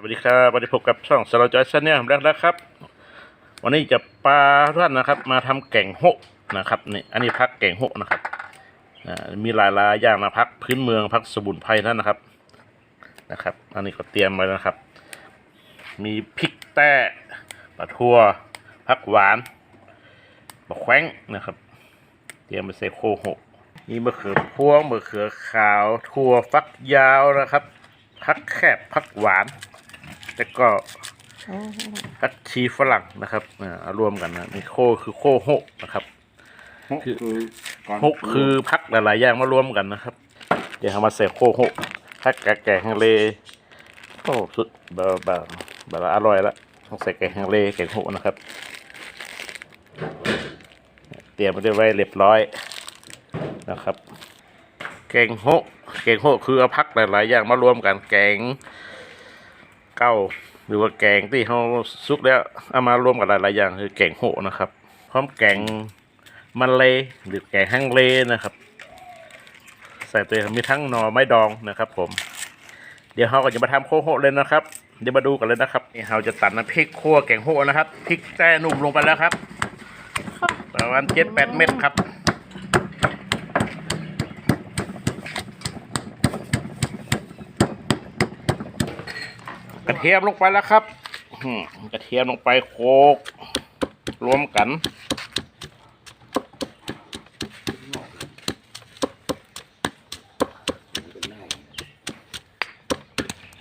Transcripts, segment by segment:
สวัสดีครับวันนี้พบกับช่องสโลจอยชาแนลแล้วนะครับ วันนี้จะปลาท่านนะครับ มาทำแกงโฮะนะครับนี่อันนี้พักแกงโฮะนะครับมีหลายหลายอย่างนะพักพื้นเมืองพักสมุนไพรนั่นนะครับนะครับ อันนี้ก็เตรียมไว้นะครับ มีพริกแต้ปลาทัวพักหวานบะแขวงนะครับ เตรียมไปใส่โคโฮะมีมะเขือพวงมะเขือขาว ถั่วฟักยาวนะครับพักแคบพักหวาน แล้วก็พักชีฝรั่งนะครับอ่ารวมกันนะนี่โคคือโคโฮะนะครับคือโฮะคือพักหลายๆอย่างมารวมกันนะครับ เดี๋ยวเอามาใส่โคโฮะพักกะแกงฮังเลโอ้สุดแบบแบบแบบอร่อยละต้องใส่แกงฮังเลแกงโฮะนะครับ เตรียมไว้ไว้เรียบร้อยนะครับ แกงโฮะแกงโฮะคือเอาพักหลายๆอย่างมารวมกันแกง เก้าหรือว่าแกงที่เขาซุกแล้วเอามารวมกันหลายๆอย่างคือแกงโฮะนะครับ พร้อมแกงมันเลหรือแกงฮังเลนะครับ ใส่ตัวมีทั้งหน่อไม้ดองนะครับผม เดี๋ยวเราก็จะมาทำโคโฮเลยนะครับ เดี๋ยวมาดูกันเลยนะครับนี่เราจะตัดน้ำพริกคั่วแกงโฮะนะครับพริกแต้หนุ่มลงไปแล้วครับประมาณเจ็ดแปดเม็ดครับ กระเทียมลงไปแล้วครับอืมกระเทียมลงไปโขลกรวมกัน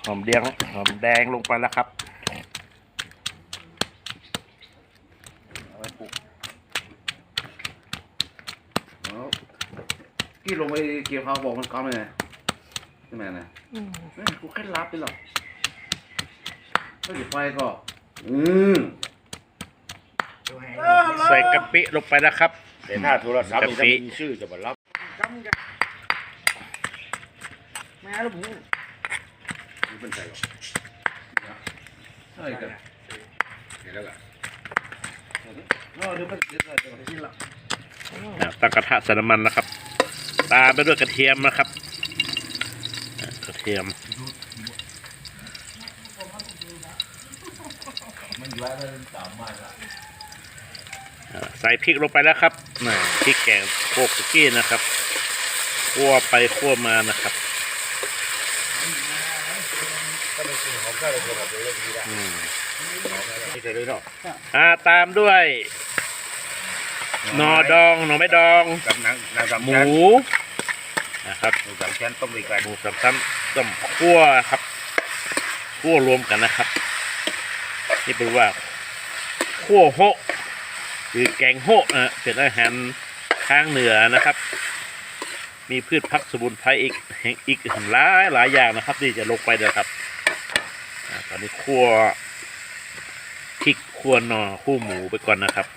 หอมแดงหอมแดงลงไปแล้วครับกี่ลงไปเกี่ยวเขาบอกมันก้อนเลยใช่ไหมนะนี่กูแค่รับไปหรอก ก็อยู่ไฟก็ อืมใส่กะปิลงไปแล้วครับ แต่ถ้าโทรศัพท์นี่กะปิถ้ามีชื่อจะมารับไม่เอาแล้วผมไม่เป็นไรหรอกใช่กันเห็นแล้วล่ะเออเดี๋ยวมันเดี๋ยวมันเดี๋ยวมันที่ละอะตั้งกระทะใส่น้ำมันนะครับ ตามไปด้วยกระเทียมนะครับอะกระเทียมอะ ใส่พริกลงไปแล้วครับน่ะพริกแกงโคกตะกี้นะครับคั่วไปคั่วมานะครับถ้าไม่กินของข้าวเลยโทรศัพท์เรื่องนี้ได้อืมไม่ใช่เลยเนาะอ่าตามด้วยหนอดองหน่อไม้ดองกับหนังหนังสามหมูชั้นนะครับหมูสามชั้นต้มด้วยกันหมูสามชั้นต้มคั่วครับคั่วรวมกันนะครับ นี่เป็นว่าคั่วโฮะหรือแกงโฮะนะเป็นอาหารทางเหนือนะครับ มีพืชพักสมุนไพรอีกแห่งอีกหลายหลายอย่างนะครับที่จะลงไปนะครับอ่าตอนนี้คั่วพริกคั่วหนอคั่วหมูไปก่อนนะครับ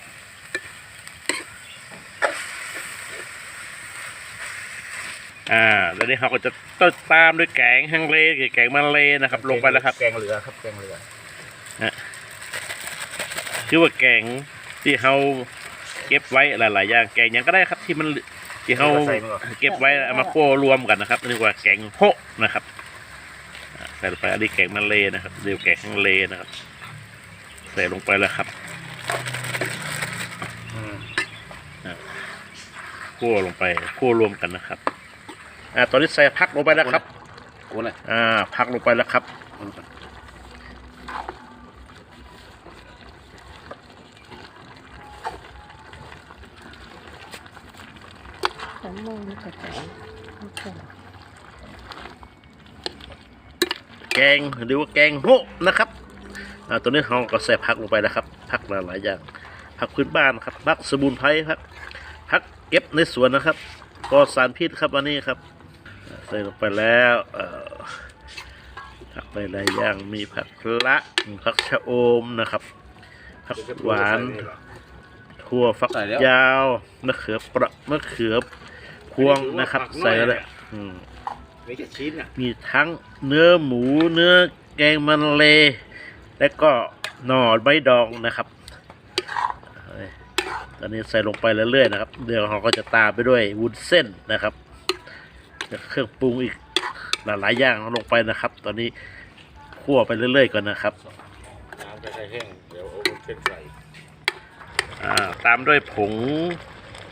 อ่าแล้วนี่เขาก็จะต้นตามด้วยแกงฮังเลหรือแกงมันเลนะครับ ลงไปแล้วครับ แกงเหลือครับ แกงเหลือ ชื่อว่าแกงที่เขาเก็บไว้หลายๆอย่างแกงหยังก็ได้ครับที่มันที่เขาเก็บไว้เอามาคั่วรวมกันนะครับเรียกว่าแกงโฮะนะครับอ่าใส่ลงไปอันนี้แกงมันเลนะครับเรียกแกงฮังเลนะครับ ใส่ลงไปแล้วครับอืมคั่วลงไปคั่วรวมกันนะครับ อ่าตอนนี้ใส่พักลงไปแล้วครับโอ้เลยอ่าพักลงไปแล้วครับ สามโมนี่ก็แตแกงหรือว่าแกงโฮะนะครับตัวนี้เราก็ใส่ผักลงไปนะครับผักหลายอย่างผักพื้นบ้านครับผักสมุนไพรครับผักเก็บในสวนนะครับปลอสารพิษครับอันนี้ครับใส่ลงไปแล้วผักหลายอย่างมีผักละผักชะอมนะครับผักหวานถั่วฝักยาวมะเขือเปราะมะเขือ วงนะครับใส่เลยอืมไม่ใช่ชิ้นอะมีทั้งเนื้อหมูเนื้อแกงมันเล และก็หน่อใบดองนะครับเอ้ยตอนนี้ใส่ลงไปเรื่อยๆนะครับ เดี๋ยวเราก็จะตามไปด้วยวุ้นเส้นนะครับแล้วเครื่องปรุงอีกหลายๆอย่างลงไปนะครับ ตอนนี้คั่วไปเรื่อยๆก่อนนะครับน้ำจะใช้แห้งเดี๋ยวเอาเส้นใส่อ่าตามด้วยผง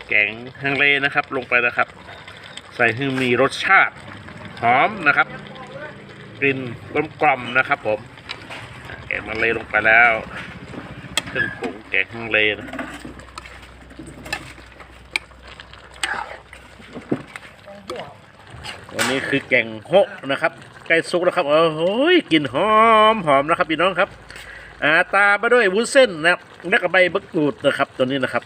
แกงฮังเลนะครับลงไปนะครับ ใส่ให้มีรสชาติหอมนะครับกลิ่นกลมกล่อมนะครับผมแกงฮังเลลงไปแล้วเครื่องปรุงแกงฮังเลนะวันนี้คือแกงโฮะนะครับใกล้สุกแล้วครับโอ้โหกลิ่นหอมหอมนะครับพี่น้องครับอ่าตามมาด้วยวุ้นเส้นนะครับแล้วก็ใบมะกรูดนะครับตัวนี้นะครับ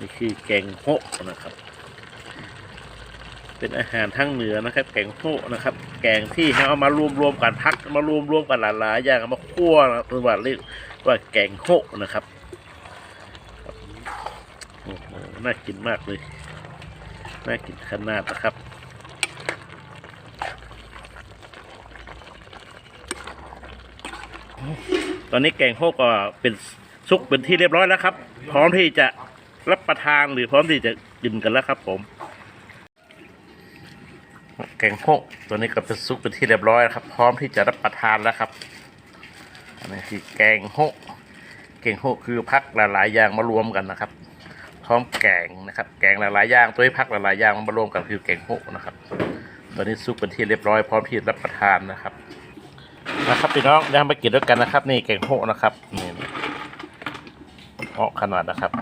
นี่คือแกงโฮะนะครับ เป็นอาหารทางเหนือนะครับ แกงโฮะนะครับ แกงที่เอามารวมรวมกันพักมารวมรวมกันหลายๆอย่างมาคั่วนะครับหรือว่าเรียกว่าแกงโฮะนะครับครับโอ้โหน่ากินมากเลย น่ากินขนาดนะครับตอนนี้แกงโฮกก็เป็นซุกเป็นที่เรียบร้อยแล้วครับ พร้อมที่จะ รับประทานหรือพร้อมที่จะกินกันแล้วครับ ผม แกงโฮกตัวนี้ก็เป็นซุกเป็นที่เรียบร้อยครับ พร้อมที่จะรับประทานแล้วครับอันนี้คือแกงโฮกแกงโฮกคือพักหลายๆอย่างมารวมกันนะครับ พร้อมแกงนะครับ แกงหลายๆอย่างตัวนี้พักหลายๆอย่างมารวมกันคือแกงโฮกนะครับตอนนี้ซุกเป็นที่เรียบร้อยพร้อมที่จะรับประทานนะครับนะครับพี่น้องเดี๋ยวมากินด้วยกันนะครับ นี่แกงโฮะนะครับนี่ออกขนาดนะครับ